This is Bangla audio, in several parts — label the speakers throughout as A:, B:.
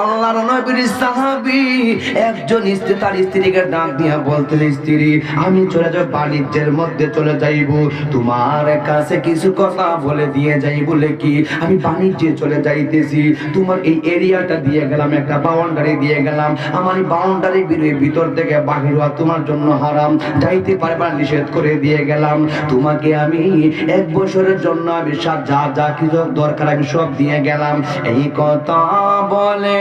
A: আল্লাহর নবীর সাহাবী, একজন স্ত্রী, তার স্ত্রীকে ডাক দিয়া বলতেন স্ত্রী, আমি চলে যাব বাণিজ্যের মধ্যে চলে যাইব। তোমার কাছে কিছু কথা বলে দিয়ে যাই, বলে কি, আমি বাণিজ্যে চলে যাইতেছি। তোমার এই এরিয়াটা দিয়ে গেলাম, একটা বাউন্ডারি দিয়ে গেলাম। আমার বাউন্ডারি বিরুদ্ধে ভিতর থেকে বাহির হওয়া তোমার জন্য হারাম। যাইতে পারবা নিষেধ করে দিয়ে গেলাম। তোমাকে আমি এক বছরের জন্য আমি সব যা যা কিছু দরকার, আমি সব দিয়ে গেলাম। এই কথা বলে,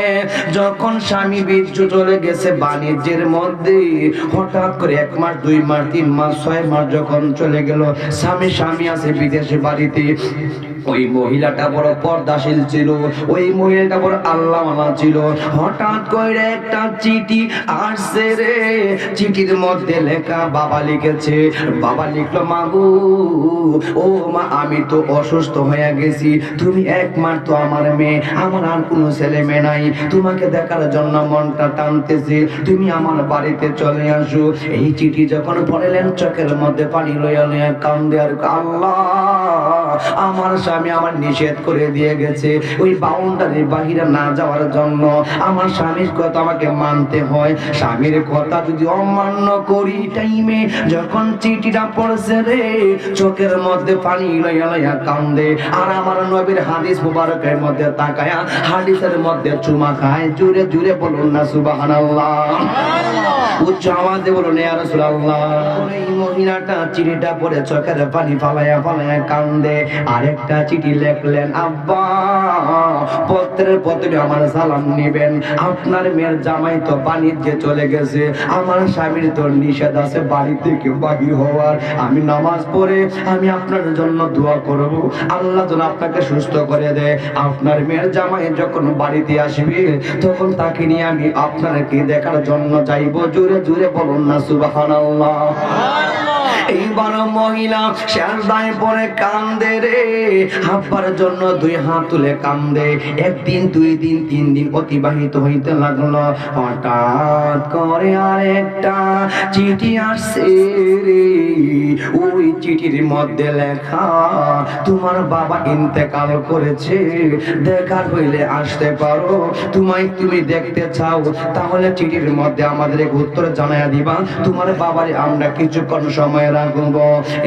A: যখন স্বামী বীর্য চলে গেছে বাণিজ্যের মধ্যে, হঠাৎ করে এক মাস, দুই মাস, তিন মাস, ছয় মাস যখন চলে গেল, স্বামী স্বামী আছে বিদেশে বাড়িতে। ওই মহিলাটা বড় পর্দাশীল ছিল, ওই মহিলাটা বড় আল্লাহ ছিল। হঠাৎ করে একটা চিঠি আসছে রে। চিঠির মধ্যে লেখা, বাবা লিখেছে, বাবা লিখলো মাগু ও মা, আমি তো অসুস্থ হয়ে গেছি। তুমি একমাত্র আমার মেয়ে, আমার আর কোনো ছেলে মেয়ে নাই। তোমাকে দেখার জন্য মনটা টানতেছে। তুমি আমার বাড়িতে চলে আসো। এই চিঠি যখন পড়লেন, চোখের মধ্যে পানি লইয়া লইয়া কান্দে আর আল্লাহ, আমার স্বামী আমার নিষেধ করে দিয়ে গেছে। ওই বাউন্ডারির বাহিরে না যাওয়ার জন্য আমার স্বামীর কথা আমাকে মানতে হয়। স্বামীর কথা যদি অমান্য করি টাইমে যখন চিঠিটা পড়ছে রে, চোখের মধ্যে পানি লইয়া লইয়া কান্দে। আর আমার নবীর হাদিস মুবারকের মধ্যে তাকায়া হাদিসের মধ্যে চুমা খায়। জুড়ে জুড়ে বলুন না, সুবহানাল্লাহ। উচ্চ আওয়াজে বলুন, ইয়া রাসূলুল্লাহ। মহিলাটা চিঠিটা পড়ে চোখের পানি ফালায়া ফালায়া কান্দে। আরেকটা চিঠি লিখলেন, আব্বা, পত্রের পত্রে আমার সালাম নেবেন। আপনার মেয়ের জামাই তো বাণিজ্যে চলে গেছে। আমার স্বামীর তো নিষেধ আছে বাড়ি থেকে বাহির হওয়ার। আমি নামাজ পড়ে আমি আপনার জন্য দোয়া করব। আল্লাহ যেন আপনাকে সুস্থ করে দেয়। আপনার মেয়ের জামাই যখন বাড়িতে আসবে, তখন তাকে নিয়ে আমি আপনাকে দেখার জন্য যাইব? জোরে জোরে বলুন না, সুবহানাল্লাহ। এইবার মহিলা শেষদায় পরে কান্দে রে। হাব্বার জন্য দুই হাত তুলে কান্দে। একদিন, দুই দিন, তিন দিন অতিবাহিত হইতে লাগল। হঠাৎ করে আরেকটা চিঠি আসছে রে। ওই চিঠির মধ্যে লেখা, তোমার বাবা ইন্তেকাল করেছে। দেখার হইলে আসতে পারো। তোমায় তুমি দেখতে চাও। তাহলে চিঠির মধ্যে আমাদের উত্তর জানাইয়া দিবা। তোমার বাবারে আমরা কিছুক্ষণ সময় রাখব।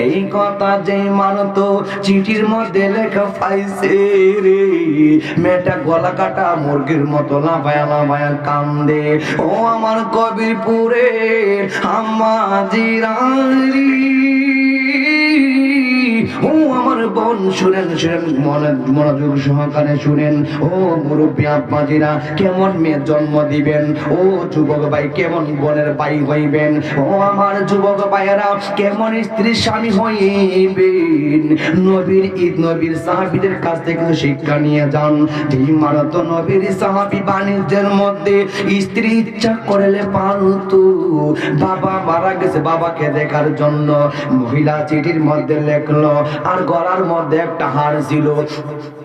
A: এই কথা যে মানতো চিঠির মধ্যে লেখা পাইছে রে। মেয়েটা গলা কাটা, মুরগির মতো লাফায়া লাফায়া কান্দে। ও আমার কবিরপুরে আম্মা জিরারি আমার বোন, শুনেন শুনেন, মনে- মনোযোগ সহকারে শুনেন। ও মুরব্বী আব্বাজিরা, কেমন মেয়ে জন্ম দিবেন? ও যুবক ভাই, কেমন বোনের ভাই হইবেন? ও আমার যুবক ভাইয়েরা, কেমন স্ত্রী স্বামী হইবেন? নবীর ঈদ, নবীর সাহাবিদের কাছ থেকে শিক্ষা নিয়ে যান। যেই মারত নবীর সাহাবি বাণিজ্যের মধ্যে স্ত্রী ইচ্ছা করলে পারতো বাবা মারা গেছে, বাবাকে দেখার জন্য। মহিলা চিঠির মধ্যে লেখলো, আর গলার মধ্যে একটা হার ছিল।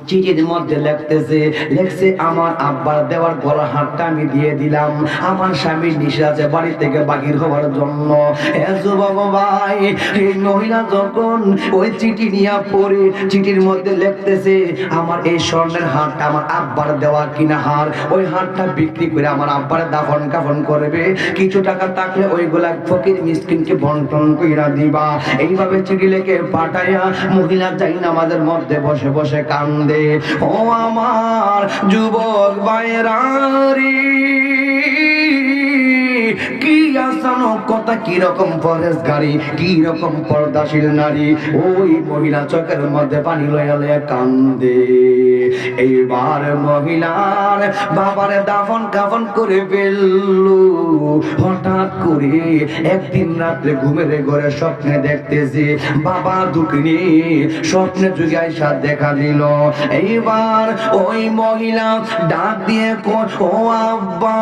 A: চিঠির মধ্যে লিখতেছে, লেখছে, আমার আব্বার দেওয়ার গলার হারটা আমি দিয়ে দিলাম। আমার স্বামীর নিশে আছে বাড়ি থেকে বাহির হওয়ার জন্য। ভাই, এই মহিলা যখন ওই চিঠি নিয়ে পড়ে, চিঠির মধ্যে আমার এই স্বর্ণের আমার আব্বার দেওয়া কিনা ওই বিক্রি করে আমার আব্বার দাফন কাফন করবে। কিছু টাকা থাকলে ওইগুলা ফকির মিসকিনকে বন্টন কইরা দিবা। এইভাবে চিঠি লিখে পাঠাইয়া মহিলা যাই নামাজের মধ্যে বসে বসে কান্দে। ও আমার যুবক বাইরারি, কি আসানো কথা, কি রকম গাড়ি কি রকম পর্দাশীল নারী? ওই মহিলা চোখের মধ্যে পানি লয়া লয়া কান্দে। এইবার মহিলার বাবারে দাফন কাফন করে ফেলল। হঠাৎ করে একদিন রাত্রে ঘুমের ঘরে স্বপ্নে দেখতেছে, বাবা দুঃখিনী স্বপ্নে যুগে আইসা দেখা দিল। এইবার ওই মহিলা ডাক দিয়ে কো- ও আব্বা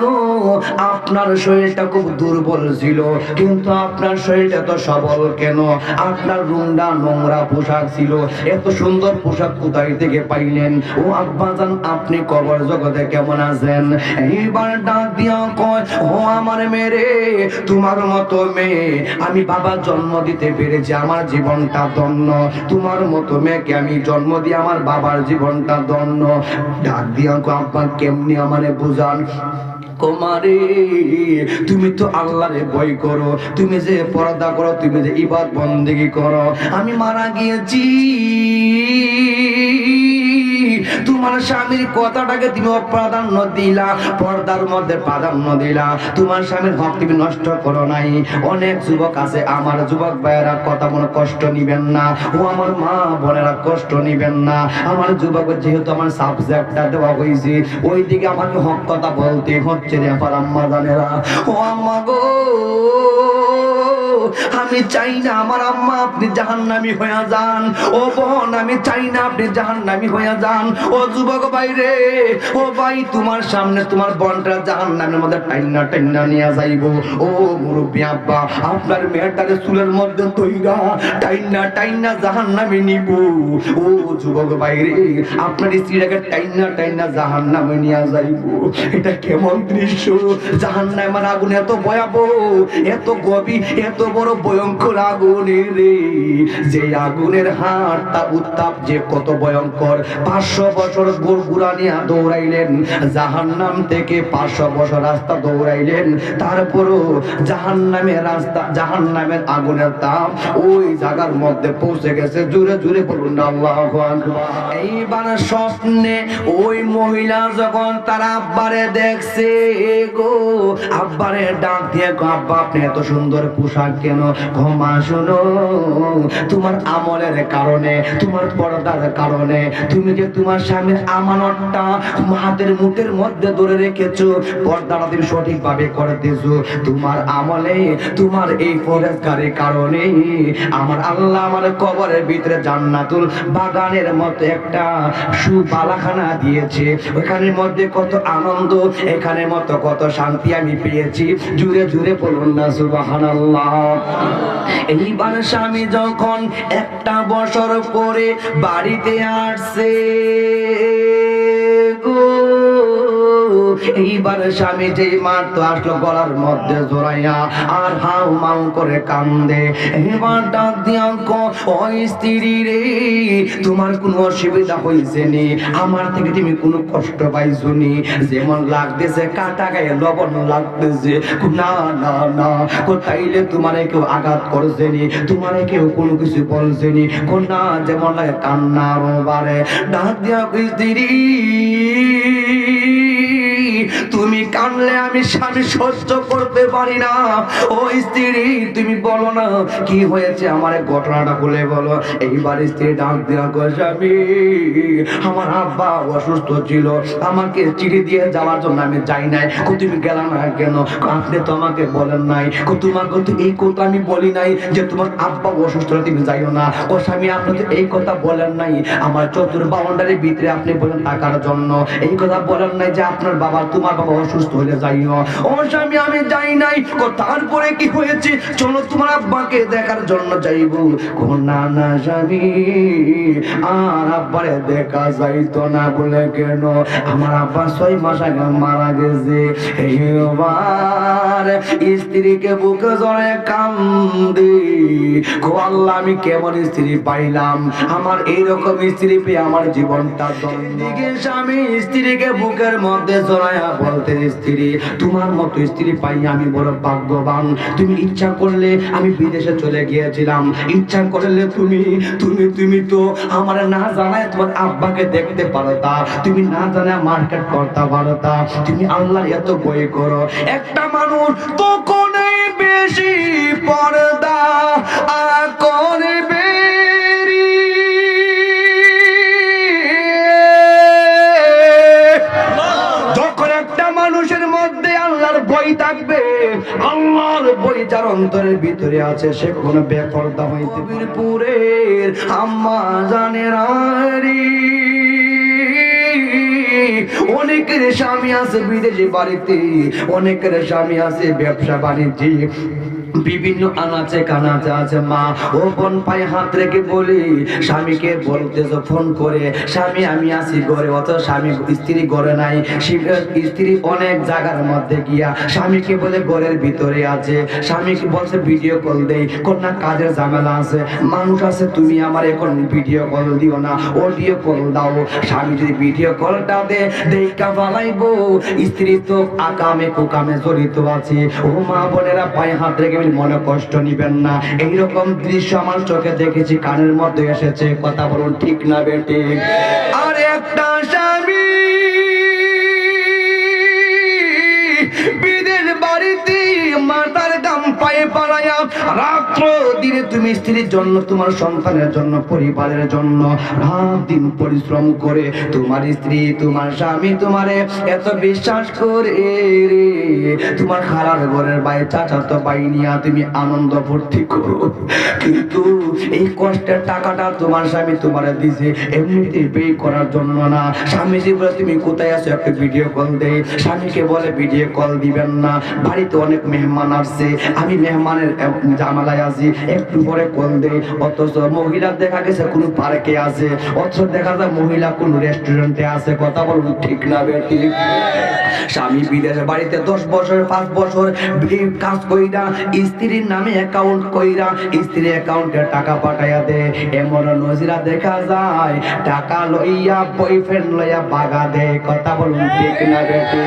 A: গো, আপনার শরীরটা খুব দুর্বল ছিল, কিন্তু আপনার শরীরটা তো সবল কেন? আপনার রুন্ডা নোংরা পোশাক ছিল, এত সুন্দর পোশাক কোথায় বাড়ি থেকে পাইলেন। ও আব্বা জান, আপনি কবর জগতে কেমন আছেন? এইবার ডাক দিয়া কয়, ও আমার মেরে, তোমার মতো মেয়ে, আমি বাবা জন্ম দিতে পেরেছি, আমার জীবনটা ধন্য। তোমার মতো মেয়েকে আমি জন্ম দিয়ে আমার বাবার জীবনটা ধন্য। ডাক দিয়া আব্বা, কেমনি আমারে বুঝান? কুমারে তুমি তো আল্লাহরে ভয় করো। তুমি যে পর্দা করো, তুমি যে ইবাদ বন্দেগি করো। আমি মারা গিয়েছি। তোমার স্বামীর কথাটাকে তুমি অপ্রাধান্য দিলা, পর্দার মধ্যে প্রাধান্য দিলা। তোমার স্বামীর হক তুমি নষ্ট করো নাই। অনেক যুবক আছে, আমার যুবক ভাইয়েরা কথা মনে কষ্ট নিবেন না। ও আমার মা বোনেরা কষ্ট নিবেন না। আমার যুবক যেহেতু আমার সাবজেক্টটা দেওয়া হয়েছে ওই দিকে আমাকে হক কথা বলতে হচ্ছে রে আমার আম্মা জানেরা। ও আম্মা গো। আমি চাই না আমার আম্মা আপনি জাহান্নামি হয়ে যান। ও বোন, আমি চাই না আপনি জাহান্নামি হয়ে যান। ও যুবক ভাই রে ও ভাই, তোমার সামনে তোমার বোনটা জাহান্নামের মধ্যে টাইনা টাইনা নিয়ে যাইব। ও মুরব্বী আব্বা, আপনার মেয়েটারে চুলের মধ্যে তৈরা টাইনা টাইনা জাহান্নামে নিব। ও যুবক ভাই রে আপনার স্ত্রীটাকে টাইনা টাইনা জাহান্নামে নিয়ে যাইব। এটা কেমন দৃশ্য? জাহান্নামের আগুন এত ভয়াবহ, এত গভীর, এত বড় ভয়ঙ্কর আগুন রে। যে আগুনের হাড়টা উত্তাপ যে কত ভয়ঙ্কর। পাঁচশো বছর গোড়গুড়া নিয়ে দৌড়াইলেন। জাহান্নাম থেকে পাঁচশো বছর রাস্তা দৌড়াইলেন। তারপরও জাহান্নামের রাস্তা জাহান্নামের আগুনের তাপ ওই জায়গার মধ্যে পৌঁছে গেছে। জুড়ে জুড়ে বলুন আল্লাহু এইবার স্বপ্নে ওই মহিলা যখন তার আব্বারে দেখছে গো আব্বারে ডাক দিয়ে গো, আব্বা আপনি এত সুন্দর পোশাক কেন? ক্ষমা শোনো। তোমার আমলের কারণে, তোমার পর্দার কারণে, তুমি যে তোমার স্বামীর আমানতটা হাতের মুঠের মধ্যে ধরে রেখেছো, পর্দাটা তুমি সঠিকভাবে করতেছো তোমার আমলে, তোমার এই ফরেজগারের কারণে আমার আল্লাহ আমার কবরের ভিতরে জান্নাতুল বাগানের মতো একটা সুবালাখানা দিয়েছে। ওখানের মধ্যে কত আনন্দ, এখানের মতো কত শান্তি আমি পেয়েছি। জুড়ে জুড়ে বলুন না, সুবহানাল্লাহ। এইবার স্বামী যখন একটা বছর পরে বাড়িতে আসছে এইবার স্বামী যেই মারতো, আসলো গলার মধ্যে আর হাউ মাউ করে কান্দে। এবার ডাক দিয়া ওই স্ত্রী রে, তোমার কোনো অসুবিধা হয়েছে নি? আমার থেকে তুমি কোনো কষ্ট পাইছো নি? যেমন লাগতেছে কাটা গায়ে লবণ লাগতেছে। না না না কোথাইলে তোমারে কেউ আঘাত করছে নি? তোমারে কেউ কোনো কিছু বলছে নি? না, যেমন লাগে কান্না বারে। ডাক দিয়া স্ত্রী তুমি কানলে আমি স্বামী সহ্য করতে পারি না। ও স্ত্রী, তুমি বলো না, কি হয়েছে? আমার ঘটনাটা বলে বলো। এইবার স্ত্রী ডাক দিয়া কয়, স্বামী, আমার আব্বা অসুস্থ ছিল। আমাকে চিঠি দিয়ে যাওয়ার জন্য আমি যাই নাই। কো, তুমি গেলা না কেন? আপনি তো আমাকে বলেন নাই। কো, তোমার কথা, এই কথা আমি বলি নাই যে তোমার আব্বা অসুস্থ তুমি যাইও না। ও স্বামী, আপনি তো এই কথা বলেন নাই। আমার চতুর বাউন্ডারির ভিতরে আপনি বলেন টাকার জন্য। এই কথা বলেন নাই যে আপনার বাবা, তোমার বাবা অসুস্থ হলে যাইও। ও আমি যাই নাই। তারপরে কি হয়েছে? চলো তোমার আব্বাকে দেখার জন্য যাইব। না না, স্বামী, আর আব্বারে দেখা যাইতো না বলে কেন? আমার আব্বা ছয় মাস আগে মারা গেছে। এইবার স্ত্রীকে বুকে জড়ে কান্দি। আল্লাহ, আমি কেমন স্ত্রী পাইলাম? আমার এইরকম স্ত্রী পেয়ে আমার জীবনটা দিকে স্বামী স্ত্রীকে বুকের মধ্যে জড়াইয়া বলতে স্ত্রী, তোমার মতো স্ত্রী পাই আমি বড় ভাগ্যবান। তুমি ইচ্ছা করলে আমি বিদেশে চলে গিয়েছিলাম। ইচ্ছা করলে তুমি তুমি তুমি তো আমার না জানায় তোমার আব্বাকে দেখতে পারতা। তুমি না জানায় মার্কেট করতে পারতা। তুমি আল্লাহ এত বই করো। একটা মানুষ যখন একটা মানুষের মধ্যে আল্লাহর বই থাকবে, আল্লাহর বই যার অন্তরের ভিতরে আছে, সে কোনো বেপর্দা হইতে বীরপুরের আম্মা জানে রে। অনেকের স্বামী আছে বিদেশি বাড়িতে অনেকের স্বামী আছে ব্যবসা বাণিজ্যে বিভিন্ন আনাচে কানাচে আছে মা। ও বোন পায়ে হাত রেখে বলি, স্বামীকে বলতেছ ফোন করে, স্বামী, আমি আসি ঘরে অত স্বামী স্ত্রী ঘরে নাই। স্ত্রী অনেক জায়গার মধ্যে গিয়া স্বামীকে বলে ঘরের ভিতরে আছে। স্বামীকে বলছে, ভিডিও কল দেই, কন্যা কাজের ঝামেলা আছে। মানুষ আছে, তুমি আমার এখন ভিডিও কল দিও না, অডিও কল দাও। স্বামী যদি ভিডিও কলটা দে দেখা বালাইবো স্ত্রী তো আকামে কুকামে জড়িত আছে। ও মা বোনেরা পায়ে হাত রেখে বলি মনে কষ্ট নিবেন না। এইরকম দৃশ্য আমার চোখে দেখেছি, কানের মধ্যে এসেছে। কথা বলুন, ঠিক না বেটে আর একটা রাত্র দিনে তুমি স্ত্রীর জন্য, তোমার সন্তানের জন্য, পরিবারের জন্য রাত দিন পরিশ্রম করে তোমার স্ত্রী, তোমার স্বামী তোমারে এত বিশ্বাস করে রে। তোমার খালার ঘরের বাইরে চাচা তো বাই নিয়া তুমি আনন্দ ভর্তি করো। কিন্তু এই কষ্টের টাকাটা তোমার স্বামী তোমারে দিছে এমনিতে পে করার জন্য না। স্বামীজি বলে, তুমি কোথায় আছো? একটা ভিডিও কল দে। স্বামীকে বলে ভিডিও কল দিবেন না। বাড়িতে অনেক মেহমান আসছে। আমি মেহমানের জামালায় আছি একটু পরে কল দে অথচ মহিলা দেখা গেছে, কোনো পার্কে আছে। অথচ দেখা যায় মহিলা কোন রেস্টুরেন্টে আছে। কথা বলুন ঠিক না, বেটি? স্বামী বিদেশে বাড়িতে দশ বছর, পাঁচ বছর কাজ কইরা, স্ত্রীর নামে অ্যাকাউন্ট কইরা স্ত্রীর অ্যাকাউন্টে টাকা পাঠাইয়া দে এমন নজিরা দেখা যায়, টাকা লইয়া বয়ফ্রেন্ড লইয়া বাগা দে কথা বলুন ঠিক না, বেটি?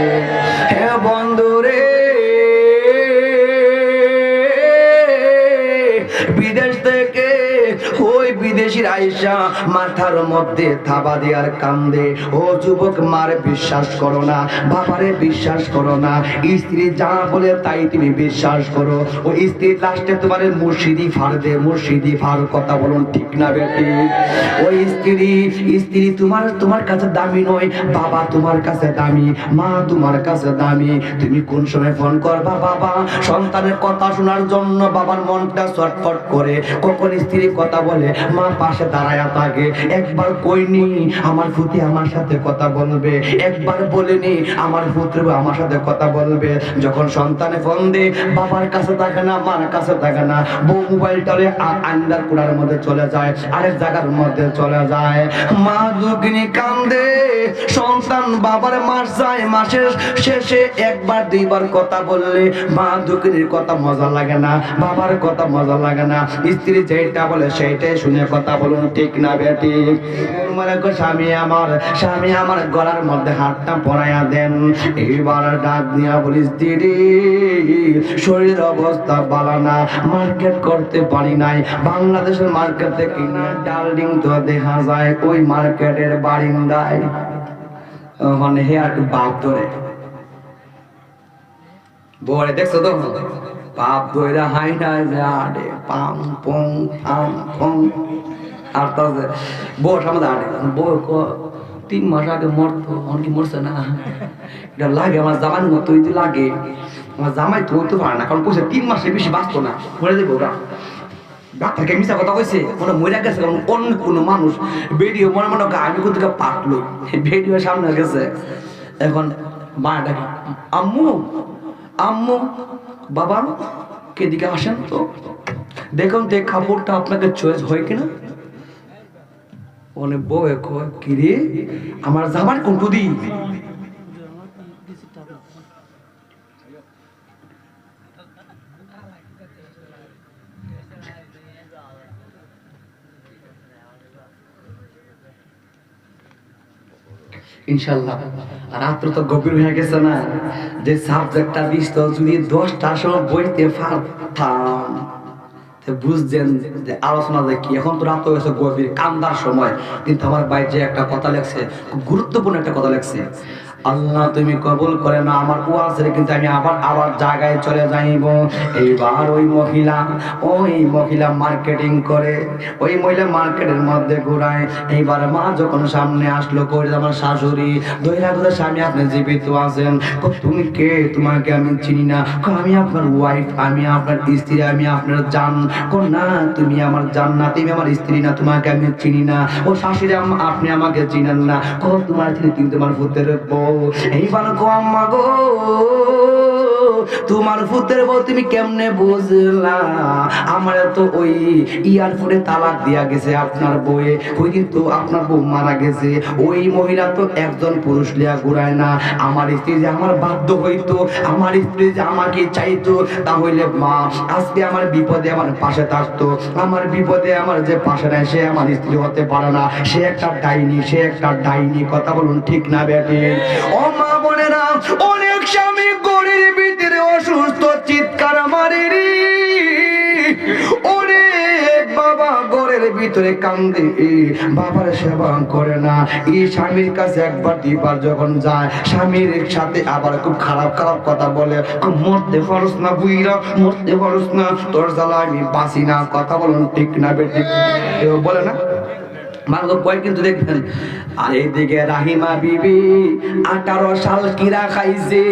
A: হে বন্ধু বিদেশ থেকে বিদেশির আইসা মাথার মধ্যে থাবা দেওয়ার কান্দে। ও যুবক, মারে বিশ্বাস করো না, বাবারে বিশ্বাস করো না। স্ত্রী যা বলে তাই তুমি বিশ্বাস করো। ও স্ত্রী লাস্টে তোমার মুর্শিদি ফার দে, মুর্শিদি ফার কথা বলুন ঠিক না বেটি? ওই স্ত্রী স্ত্রী তোমার তোমার কাছে দামি নয়, বাবা তোমার কাছে দামি, মা তোমার কাছে দামি। তুমি কোন সময় ফোন করবা বাবা? সন্তানের কথা শোনার জন্য বাবার মনটা ছটফট করে। কখন স্ত্রী কথা বলে, মা পাশে দাঁড়ায়া থাকে। একবার কইনি, আমার ফুতি আমার সাথে কথা বলবে। একবার বলেনি, আমার পুত্র আমার সাথে কথা বলবে। যখন সন্তানে ফোন দে বাবার কাছে থাকে না, মার কাছে থাকে না। বউ মোবাইলটারে আন্দার কুড়ার মধ্যে চলে যায়, আরেক জায়গার মধ্যে চলে যায়। মা দুগ্নি কান্দে, সন্তান বাবার মাস যায়, মাসের শেষে একবার, দুইবার কথা বললে মা দুগ্নির কথা মজা লাগে না, বাবার কথা মজা লাগে না। স্ত্রী যেটা বলে সেইটাই শুনে কথা বলুন ঠিক না বেটি? মনে কর স্বামী আমার স্বামী আমার গলার মধ্যে হাতটা পরাইয়া দেন। এইবার ডাক দিয়া বলিস, দিদি, শরীর অবস্থা ভালো না, মার্কেট করতে পারি নাই। বাংলাদেশের মার্কেটে কিনা ডালডিং তো দেখা যায়, ওই মার্কেটের বারিন্দায়। মানে হে আর বাপ ধরে। বলে দেখছ তো? বাপ ধরে হাই না আডে, পাম পং পাম পং আর তো বউ সামনে আডে বউ তিন মাস আগে মরতো, এখন কি মরছে না? এটা লাগে, আমার জামাই মতো যদি লাগে। আমার জামাই তো হইতে পারে না, কারণ কইছে তিন মাসে বেশি বাঁচতো না। মরে দেবো ওরা ডাক্তারকে মিশা কথা কইছে, মনে মরে গেছে, কারণ অন্য কোনো মানুষ ভিডিও মনে মনে আমি কোথেকে পাকলো? ভিডিও সামনে গেছে। এখন মা ডাকে, আম্মু আম্মু বাবা, কে দিকে আসেন তো? দেখুন তো কাপড়টা আপনাকে চয়েস হয় কিনা? অনেক বউ কয় কি রে আমার জামার কোনটু দি ইনশাল্লাহ রাত্র তো গভীর হয়ে গেছে না। যে সাবজেক্টটা তো যদি বইতে পারতাম বুঝছেন যে আলোচনা যে কি? এখন তো রাত হয়েছে গভীর, কান্দার সময়। কিন্তু আমার বাইরে একটা কথা লেখছে, খুব গুরুত্বপূর্ণ একটা কথা লেখছে। আল্লাহ, তুমি কবুল করে না আমার ওয়াজের কিন্তু আমি আবার আবার জায়গায় চলে যাইব। এইবার ওই মহিলা ওই মহিলা মার্কেটিং করে, ওই মহিলা মার্কেটের মধ্যে ঘুরায়। এইবার মা যখন সামনে আসলো করে আমার শাশুড়ি? দইরা কথা স্বামী, আপনি জীবিত আছেন। তুমি কে? তোমাকে আমি চিনি না। আমি আপনার ওয়াইফ আমি আপনার স্ত্রী, আমি আপনার জান। না, তুমি আমার জান না তুমি আমার স্ত্রী না, তোমাকে আমি চিনি না। ও শাশুড়ি আপনি আমাকে চিনেন না। কো তোমার চিনি তুমি তোমার ভূতের বউ। এইবার গো আম্মা গো। তোমার ফুতের বউ তুমি কেমনে বুঝলা? আমার তো ওই ইয়ারফোনে তালাক দিয়া গেছে আপনার বউয়ে। ওই কিন্তু আপনার বউ মারা গেছে। ওই মহিলা তো একজন পুরুষ লিয়া ঘুরায় না। আমার স্ত্রী যে আমার বাধ্য হইতো, আমার স্ত্রী যে আমাকে চাইতো, তাহলে মা, আজকে আমার বিপদে আমার পাশে থাকতো। আমার বিপদে আমার যে পাশে নাই, সে আমার স্ত্রী হতে পারে না। সে একটা ডাইনি, সে একটা ডাইনি। কথা বলুন ঠিক না, বেটি? ও মা বোনেরা, অনেক স্বামী অসুস্থ চিৎকার মারে রে অনেক বাবা, ঘরের ভিতরে কান্দে। বাবার সেবা করে না। এই স্বামীর কাছে একবার, দুইবার যখন যায়, স্বামীর সাথে আবার খুব খারাপ খারাপ কথা বলে। খুব মরতে পারস না বুইরা মরতে পারস না। তোর জ্বালা আমি বাঁচি না। কথা বলুন ঠিক না বেটি বলে না? মানব বই কিন্তু দেখবেন। আর এদিকে রাহিমা বিবি আঠারো সাল কিরা খাইছে।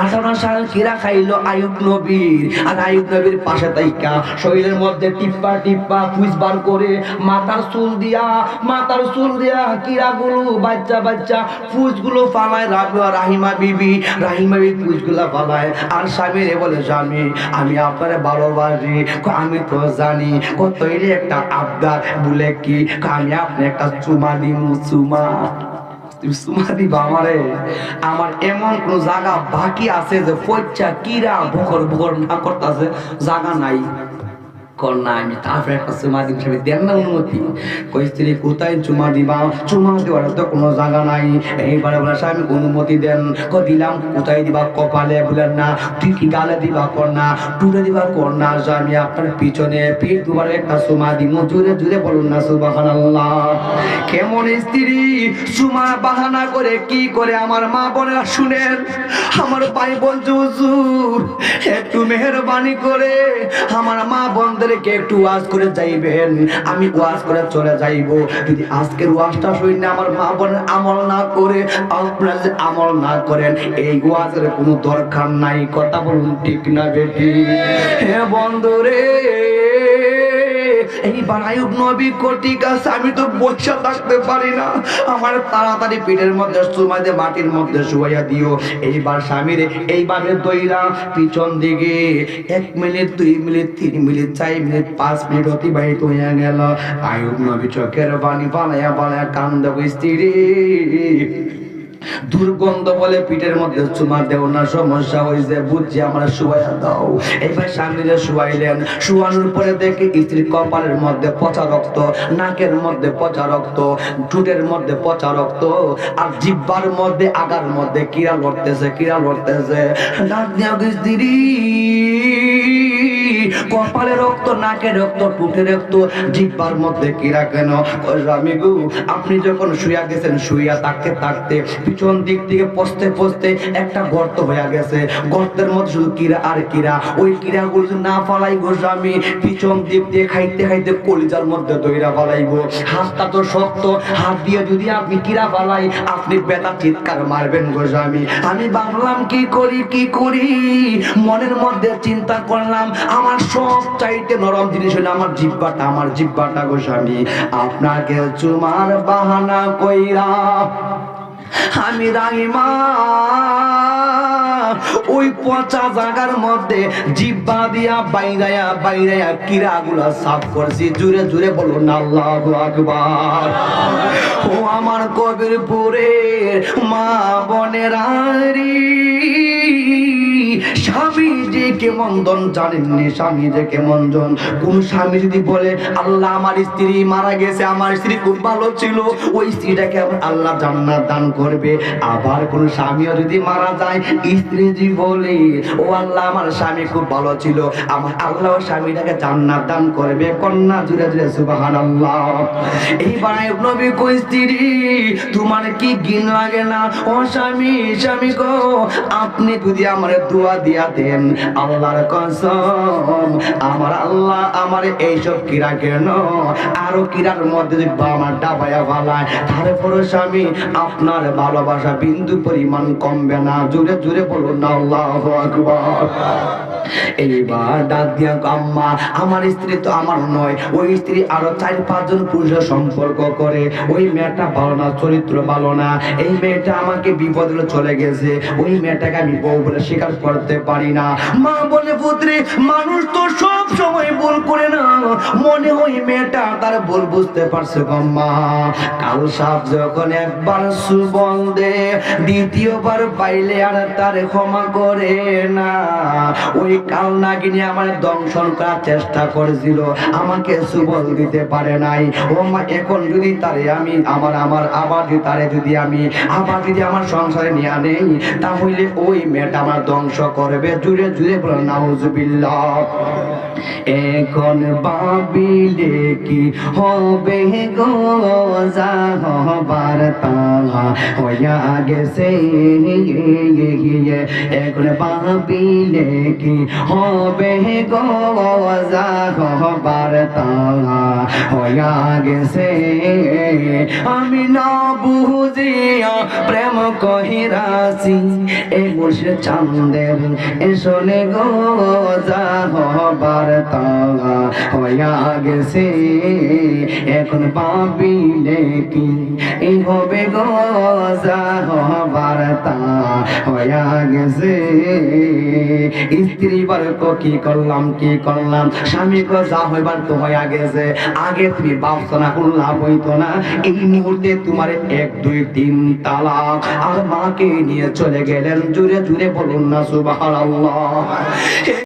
A: আঠারো সাল কিরা খাইলো আয়ুব নবীর। আর আয়ুব নবীর পাশে তাইকা শরীরের মধ্যে টিপ্পা টিপ্পা ফুস বার করে মাথার চুল দিয়া, মাথার চুল দিয়া কিরা গুলো বাচ্চা বাচ্চা ফুস ফালায় রাখল রাহিমা বিবি। রাহিমা বিবি ফুস ফালায়। আর স্বামী বলে, স্বামী, আমি আপনার ভালোবাসি। আমি তো জানি কত একটা আবদার। বলে কি আমি আপনি একটা চুমা দিম চুমা। চুমা দিবা আমারে। আমার এমন কোন জায়গা বাকি আছে যে ফচ্চা কিরা বুকর বুকর না করতেছে, জায়গা নাই। কন্যা, আমি দিন দেন না অনুমতি। কই স্ত্রী কোথায় চুমা দিবা? চুমা দেওয়ার তো কোনো জায়গা নাই। এইবারে বলে অনুমতি দেন। ক দিলাম, কোথায় দিবা? কপালে বলেন না। গালে দিবা, কন্যা? দিবা, কন্যা? আপনার পিছনে দুবার একটা চুমা দিব। জুড়ে জুড়ে বলুন না সুবাহান কেমন স্ত্রী? চুমা বাহানা করে কি করে? আমার মা বোনেরা শুনেন। আমার ভাই বোন হুজুর, একটু মেহরবানি করে। আমার মা বোনদেরকে একটু ওয়াজ করে যাইবেন। আমি ওয়াজ করে চলে যাইব। যদি আজকের ওয়াজটা শুনে আমার মা বোনের আমল না করে আপনারা যদি আমল না করেন, এই ওয়াজের কোনো দরকার নাই। কথা বলুন ঠিক না বেটি হ্যাঁ বন্ধুরে এইবার আয়ুব নবী কোটি গাছ, আমি তো বসে থাকতে পারি না। আমার তাড়াতাড়ি পেটের মধ্যে সুমাইতে মাটির মধ্যে শুয়াইয়া দিও। এইবার স্বামীর এইভাবে দইরা পিছন দিকে। এক মিনিট, দুই মিনিট, তিন মিনিট, চার মিনিট, পাঁচ মিনিট অতিবাহিত হইয়া গেল। আয়ুব নবী চোখের বাণী বানাইয়া বানাইয়া কান্দ স্ত্রী দুর্গন্ধ বলে পিঠের মধ্যে চুমা দেও না, সমস্যা হয়েছে বুঝছি আমরা শুয়াইয়া দাও। এইবার স্বামীরে শুয়াইলেন, শুয়ানোর পরে দেখে স্ত্রীর কপালের মধ্যে পচা রক্ত, নাকের মধ্যে পচা রক্ত, ঠোঁটের মধ্যে পচা রক্ত, আর জিব্বার মধ্যে, আগার মধ্যে কিরা লড়তেছে কিরা লড়তেছে। ডাক স্ত্রী। কপালে রক্ত, নাকে রক্ত টুটে রক্ত, জিব্বার মধ্যে কিরা কেন স্বামী গো, আপনি যখন শুয়া গেছেন শুয়া থাকতে থাকতে পিছন দিক থেকে পচতে পচতে একটা গর্ত হয়ে গেছে। গর্তের মধ্যে শুধু কিরা আর কিরা। ওই কিরা গুলো না ফালাই গো স্বামী, পিছন দিক দিয়ে খাইতে খাইতে কলিজার মধ্যে দইরা ফালাইবো। হাতটা তো শক্ত, হাত দিয়ে যদি আপনি কিরা ফালাই, আপনি বেতা চিৎকার মারবেন গো স্বামী। আমি ভাবলাম, কি করি কি করি? মনের মধ্যে চিন্তা করলাম, আমার সব চাইতে নরম জিনিস আমার জিব্বাটা আমার জিব্বাটা গো স্বামী। আপনাকে চুমার বাহানা কইরা আমি ওই পচা জায়গার মধ্যে জিব্বা দিয়া বাইরায়া বাইরায়া কিরা গুলা সাফ করছি। জুড়ে জুড়ে বলুন, আল্লাহ আকবার। ও আমার কবিরপুরের মা বোনেরা রে। কেমন জন জানেননি স্বামী যে কেমন জন কোন স্বামী যদি বলে, আল্লাহ, আমার স্ত্রী মারা গেছে, আমার স্ত্রী খুব ভালো ছিল। ওই স্ত্রীটাকে আল্লাহ জান্নাত দান করবে। আবার কোন স্বামীও যদি মারা যায়, স্ত্রী যদি বলে, ও আল্লাহ, আমার স্বামী খুব ভালো ছিল। আমার আল্লাহ স্বামীটাকে জান্নাত দান করবে। কন্যা জুড়ে জুড়ে, সুবহানাল্লাহ। এইবার আইয়ুব নবী কই, স্ত্রী, তোমার কি গিন লাগে না? ও স্বামী স্বামী গো, আপনি যদি আমার দোয়া দিয়া দেন আল্লাহর কসম, আমার আল্লাহ আমার এইসব কিরা কেন? আরও কিরার মধ্যে যদি বামার ডাবায়া ভালায় তারপরে স্বামী, আপনার ভালোবাসা বিন্দু পরিমাণ কমবে না। জুড়ে জুড়ে বলুন না, আল্লাহ আকবার। এইবার ডাক দিয়া আমার স্ত্রী তো আমার নয়। ওই স্ত্রী আরও চার পাঁচজন পুরুষের সম্পর্ক করে। ওই মেয়েটা ভালো না, চরিত্র ভালো না। এই মেয়েটা আমাকে চলে গেছে। ওই মেয়েটাকে আমি বউ বলে স্বীকার করতে পারি না। মা বলে, পুত্রে, মানুষ তো সব সময় ভুল করে না। মনে হয় মেয়েটা তার ভুল বুঝতে পারছে মা। কাল সাপ যখন একবার সুবল দে দ্বিতীয়বার পাইলে আর তার ক্ষমা করে না। ওই কাল নাগিনী আমার দংশন করার চেষ্টা করেছিল। আমাকে সুবল দিতে পারে নাই। ও মা, এখন যদি তারে আমি, আমার আমার, আবার যদি তারে যদি আমি, আবার যদি আমার সংসারে নিয়ে নেই তাহলে ওই মেয়েটা আমার ধ্বংস করবে। জুড়ে জুড়ে বলো নাউজুবিল্লাহ। এখন ভাবিলে কি হবে গো? যা হবার তাহা হইয়া গেছে। এখন ভাবিলে কি হবে গেছে। আমি না বুঝিয়া প্রেম কহিরাছি, এ চান্দের হবার গেছে। এখন পাবিলে কি এই হবে গো হবার তাহা হইয়া গেছে। স্ত্রী বারক কি করলাম কি করলাম? স্বামী কো যা হইবার তো হইয়া গেছে। আগে তুমি ভাবছ না কোনো লাভ হইতো না। এই মুহূর্তে তোমার এক, দুই, তিন তালাক। আর মাকে নিয়ে চলে গেলেন জুড়ে জুড়ে বলুন না সুবাহ